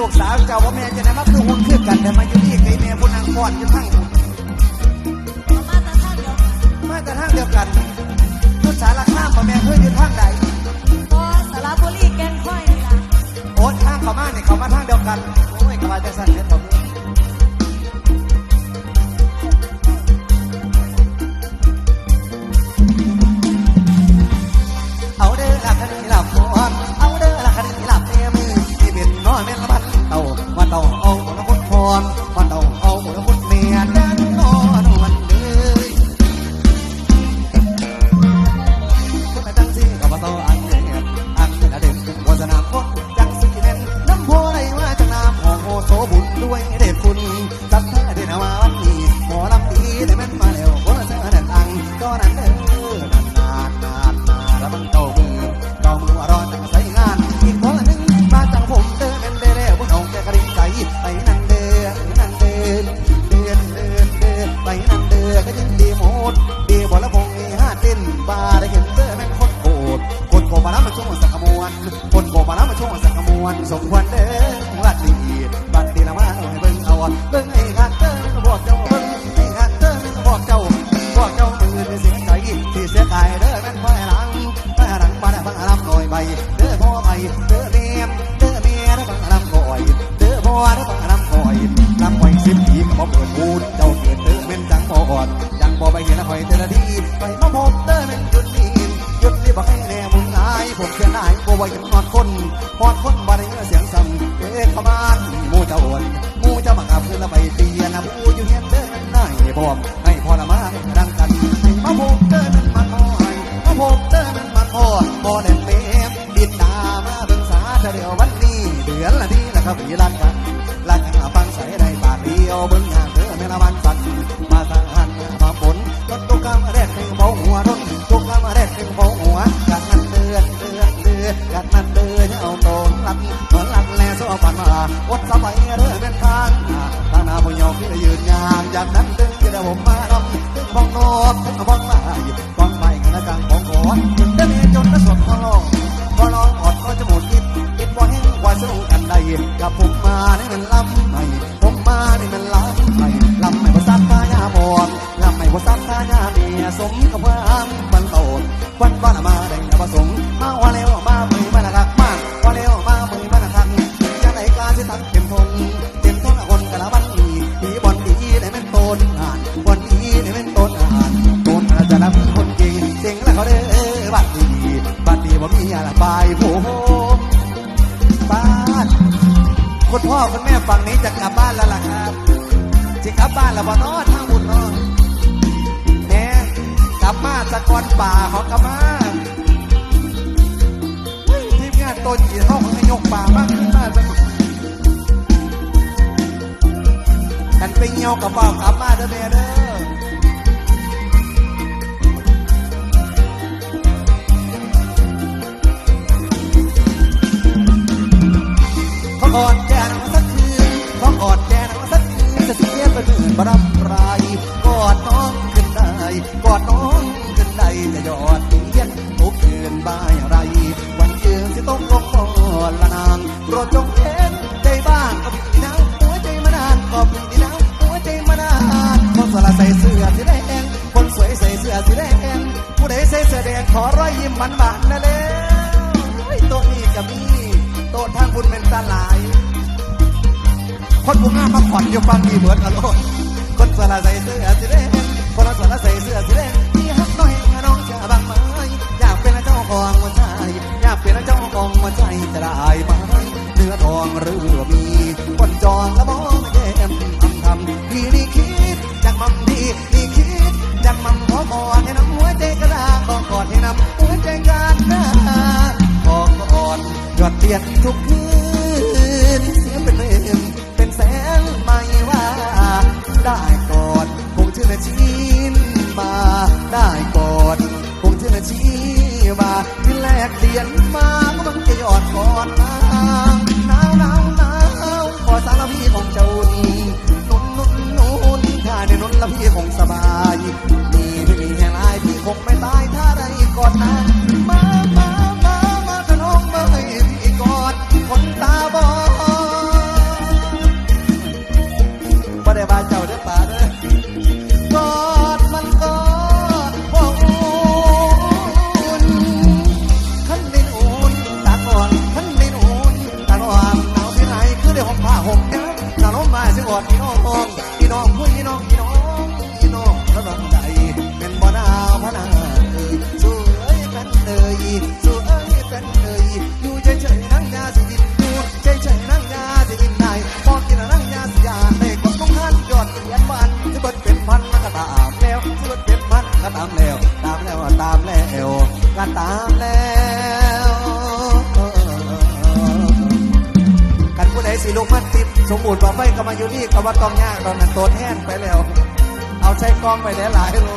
ลูกสาวเจ้าว่าแม่จะไหนมาคือหุ่นคือกันแต่มาอยู่นี่ไงแม่พุ่นางก้อนอยู่ทั้งมาแต่ทั้งเดียวกันลูกสาวลรข้ามพ่อแม่เพื่อยู่ทั้งใดพอสารบุรีแกนค่อยนะโอ้ทั้งเขามาเนี่ยเขามาทั้งเดียวกัน สักขมวนสมควรเด้ นายบ่ว่ายังนอดคนพอดคนบ่ได้ยินเสียงซ้ำเอ๊ะขมานหมู่เจ้าอ่อนหมู่เจ้ามาขับขึ้นละใบเตียนะผู้อยู่เฮียนเด้อนนายพร้อมให้พ่อละมาให้ดังกันให้มาพบเด้อแม่นมันน้อยมาพบเด้อนมัน อบ้องโนดดึงบ้อกมายบ้องใบกันละจังของขอนดึงได้เมีจนกระสวดพอลองพอลองอดก็จะหมดคิดคิดว่าแห้งว่าสู้กันได้กับผมมาในมันล้ำไม่ผมมาในมันล้ำไม่ล้ำไม่ว่าษาหน้าบอดล้ำไม่ว่าษาหน้าเมียสมกับว่ามบันโตนวันว่าละมาแด้ประสงค์ม พ่อคุณแม่ฝั่งนี้จะกลับบ้านแล้วล่ะครับจะกลับบ้านแล้วบ่เนาะทางบุญเนาะแหน่กลับมาตะกอนป่าของกลับมาทีมงานตัวจีนเขาของนายกป่ามากขึ้นมากเลยกันไปเงียวกับเป่ากลับมาเด้อแม่เด้อขอกอดแกน บรับรายกอดน้องขึ้นได้กอดน้องขึ้นได้จะยอดเทียนทุกคืนบ่ายไร วันเกินสิต้องลงก่อนละนางโปรดจงเห็นใจบ้างก็พี่นะหัวใจมานานก็พี่นะหัวใจมานานคนสละใส่เสื้อสีแดงคนสวยใส่เสื้อสีแดงผู้ใดใส่เสื้อแดงขอรอยยิ้มมันบานนะแล้วโต๊ะนี้ก็มีโต๊ะทางบุญเป็นตาหลายคนผู้งามมาขวัญอยู่ฟังดีเหมือนกันโลด คนสละใส่เสื้อสีแด ได้กอดคงชื่อชินมาได้กอดคงชื่อชีมาที่แลกเดียนมาก็มันจะยอดกอดนาง ตามแล้วกันผู้ใดสิลูกมัดติด สมบูรณ์บ่ไฟก็มาอยู่นี่ก็ว่าต้องยากตอนนั้นตัวแท่นไปแล้ว เอาใช้กล้องไปหลายๆโล